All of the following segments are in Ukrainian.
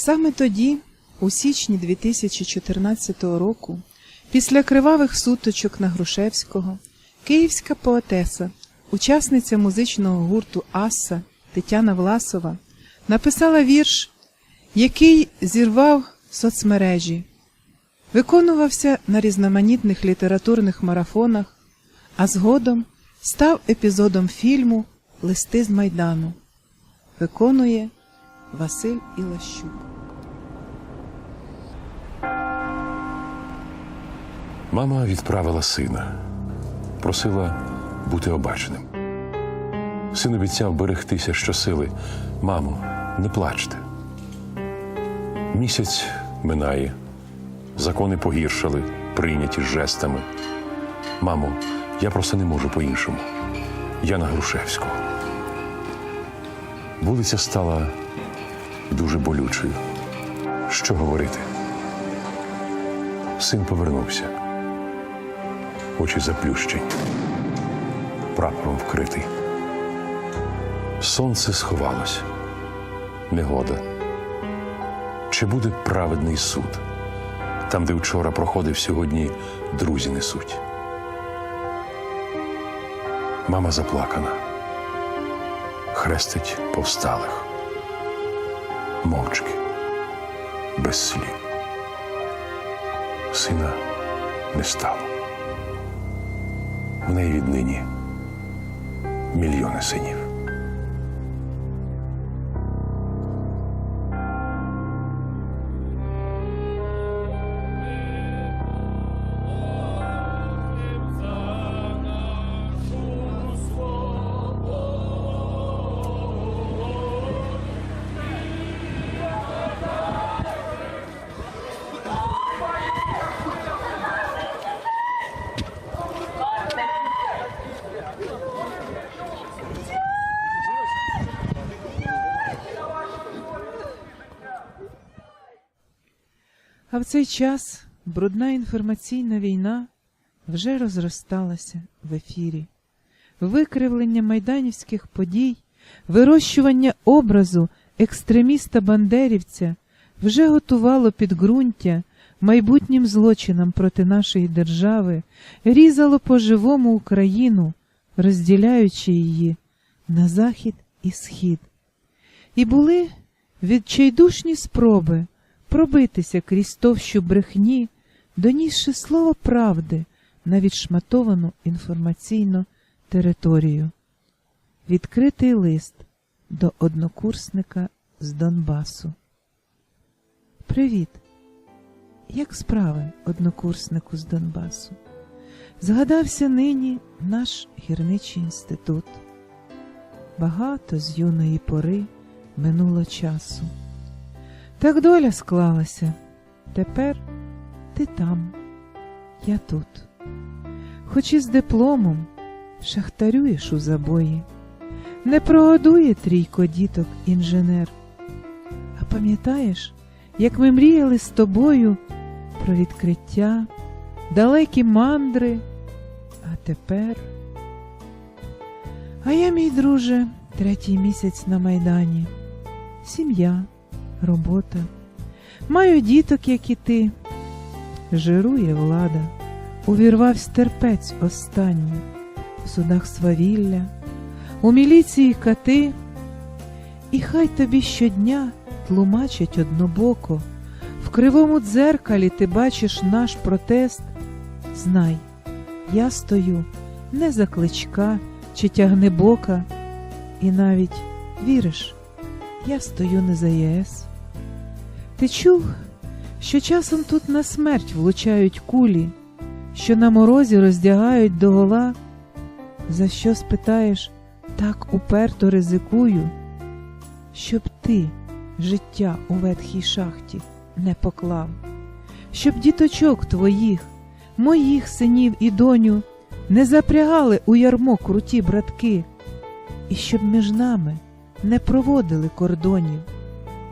Саме тоді, у січні 2014 року, після кривавих суточок на Грушевського, київська поетеса, учасниця музичного гурту Аса Тетяна Власова написала вірш, який зірвав соцмережі, виконувався на різноманітних літературних марафонах, а згодом став епізодом фільму Листи з Майдану. Виконує Василь Ілащук. Мама відправила сина, просила бути обачним. Син обіцяв берегтися щосили. Мамо, не плачте. Місяць минає, закони погіршали, прийняті жестами. Мамо, я просто не можу по-іншому. Я на Грушевського. Вулиця стала дуже болючою. Що говорити? Син повернувся очі заплющені, прапором вкритий. Сонце сховалось, негода. Чи буде праведний суд? Там, де вчора проходив, сьогодні друзі несуть. Мама заплакана, хрестить повсталих, мовчки, без слів. Сина не стало. В неї віднині мільйони синів. А в цей час брудна інформаційна війна вже розросталася в ефірі. Викривлення майданівських подій, вирощування образу екстреміста-бандерівця вже готувало підґрунтя майбутнім злочинам проти нашої держави, різало по-живому Україну, розділяючи її на захід і схід. І були відчайдушні спроби пробитися крізь товщу брехні, донісши слово правди на відшматовану інформаційну територію. Відкритий лист до однокурсника з Донбасу. Привіт! Як справи однокурснику з Донбасу? Згадався нині наш гірничий інститут. Багато з юної пори минуло часу. Так доля склалася. Тепер ти там, я тут. Хоч і з дипломом шахтарюєш у забої, не прогодує трійко діток інженер. А пам'ятаєш, як ми мріяли з тобою про відкриття, далекі мандри, а тепер. А я, мій друже, третій місяць на Майдані, сім'я робота. Маю діток, як і ти. Жирує влада, увірвався терпець останній, в судах свавілля, у міліції кати, і хай тобі щодня тлумачать однобоко, в кривому дзеркалі ти бачиш наш протест. Знай, я стою не за кличка чи тягнебока, і навіть віриш, я стою не за ЄС. Ти чув, що часом тут на смерть влучають кулі, що на морозі роздягають догола? За що спитаєш, так уперто ризикую, щоб ти життя у ветхій шахті не поклав, щоб діточок твоїх, моїх синів і доню не запрягали у ярмо круті братки, і щоб між нами не проводили кордонів,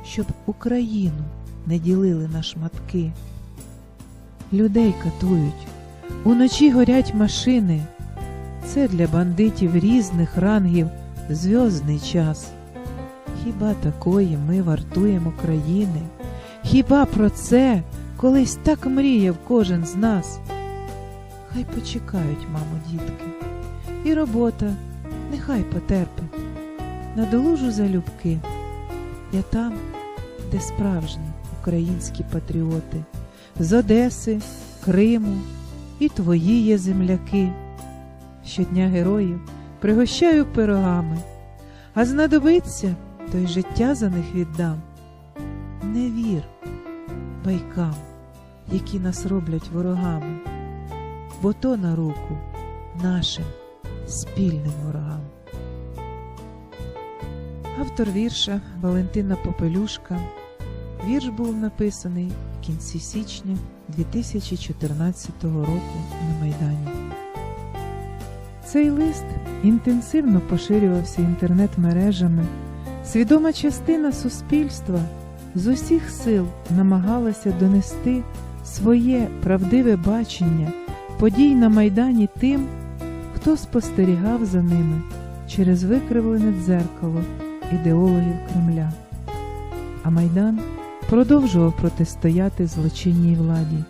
щоб Україну не ділили на шматки. Людей катують, уночі горять машини. Це для бандитів різних рангів зв'язний час. Хіба такої ми вартуємо країни? Хіба про це колись так мріяв кожен з нас? Хай почекають, мамо, дітки, і робота нехай потерпить. Надолужу залюбки. Я там, де справжні українські патріоти, з Одеси, Криму і твої є земляки. Щодня героїв пригощаю пирогами, а знадобиться, то й життя за них віддам. Не вір байкам, які нас роблять ворогами, бо то на руку нашим спільним ворогам. Автор вірша Валентина Попелюшка. Вірш був написаний в кінці січня 2014 року на Майдані. Цей лист інтенсивно поширювався інтернет-мережами. Свідома частина суспільства з усіх сил намагалася донести своє правдиве бачення подій на Майдані тим, хто спостерігав за ними через викривлене дзеркало ідеологів Кремля. А Майдан продовжував протистояти злочинній владі.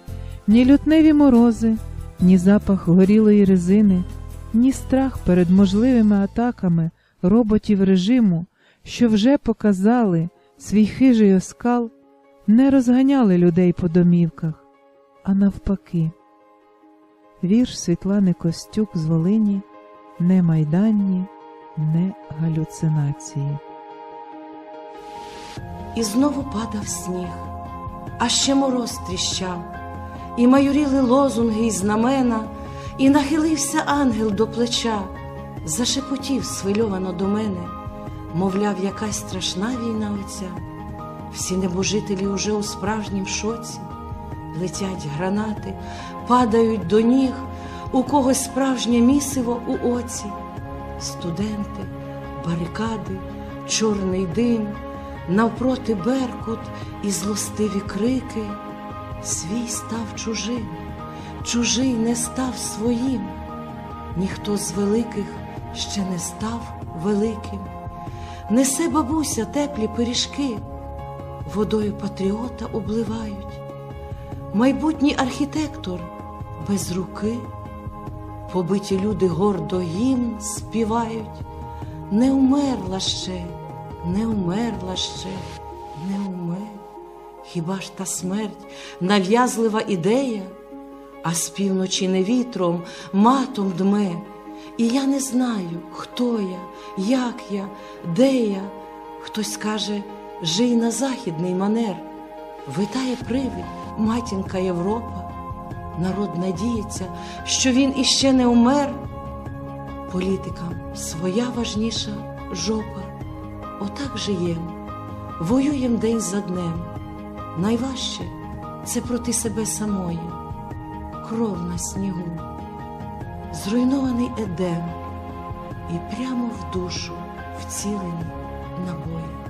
Ні лютневі морози, ні запах горілої резини, ні страх перед можливими атаками роботів режиму, що вже показали свій хижий оскал, не розганяли людей по домівках, а навпаки. Вірш Світлани Костюк з Волині не майданні, не галюцинації. І знову падав сніг, а ще мороз тріщав, і майоріли лозунги й знамена, і нахилився ангел до плеча, зашепотів свильовано до мене, мовляв, якась страшна війна оця. Всі небожителі уже у справжнім шоці, летять гранати, падають до ніг, у когось справжнє місиво у оці, студенти, барикади, чорний дим навпроти беркут і злостиві крики, свій став чужим, чужий не став своїм, ніхто з великих ще не став великим. Несе бабуся теплі пиріжки, водою патріота обливають, майбутній архітектор без руки, побиті люди гордо гімн співають, не умерла ще не умерла ще, не умер. Хіба ж та смерть нав'язлива ідея, а з півночі не вітром, матом дме, і я не знаю, хто я, як я, де я. Хтось каже, жий на західний манер, витає привид, матінка Європа. Народ надіється, що він іще не умер. Політикам своя важніша жопа. Отак жиєм, воюєм день за днем. Найважче це проти себе самої, кров на снігу, зруйнований едем і прямо в душу вцілені набої.